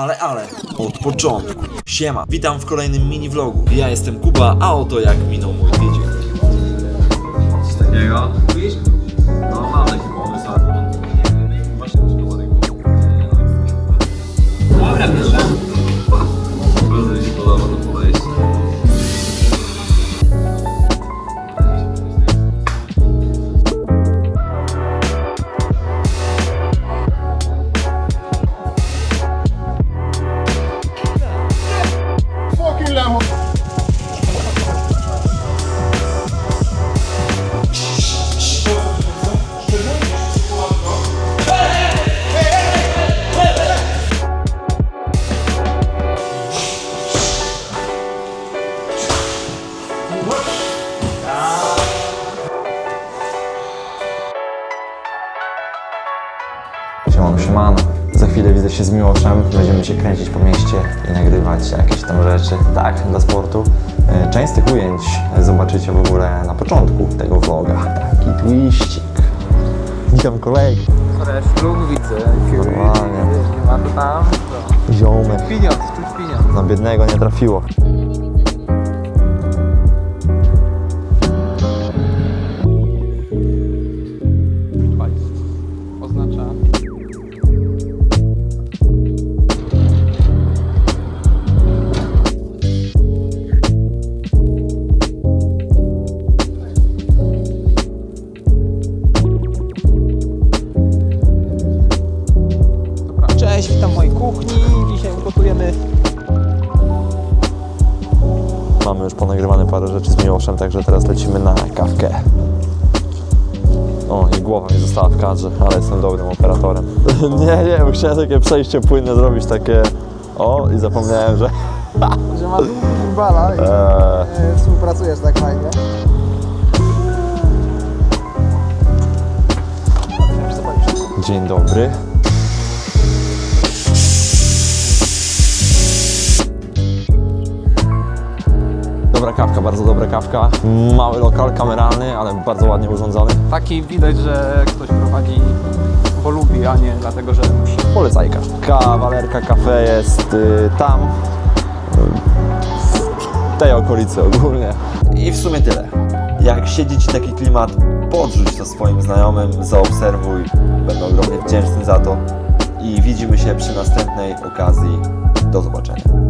ale, ale, od początku. Siema, witam w kolejnym mini vlogu. Ja jestem Kuba, a oto jak minął mój Siemano. Za chwilę widzę się z Miłoszem. Będziemy się kręcić po mieście i nagrywać jakieś tam rzeczy. Tak, dla sportu. E, Część z tych ujęć zobaczycie w ogóle na początku tego vloga. Taki twiścik. Witam kolegi. Fresh look widzę. Normalnie. Nie ma tam. To. Ziomek. Pieniądz, czuć pieniądz. Na biednego nie trafiło. Mamy już ponagrywane parę rzeczy z Miłoszem, także teraz lecimy na kawkę. O, i głowa mi została w kadrze, ale jestem dobrym operatorem. nie, nie, bo chciałem takie przejście płynne zrobić, takie... O, i zapomniałem, że... że ma bala i Eee, e, współpracujesz tak fajnie. Dzień dobry. Dobra kawka, bardzo dobra kawka. Mały lokal kameralny, ale bardzo ładnie urządzony. Taki widać, że ktoś prowadzi, bo lubi, a nie dlatego, że musi. Polecajka. Kawalerka Cafe jest y, tam. W tej okolicy ogólnie. I w sumie tyle. Jak siedzi Ci taki klimat, podrzuć to swoim znajomym, zaobserwuj. Będę ogromnie wdzięczny za to. I widzimy się przy następnej okazji. Do zobaczenia.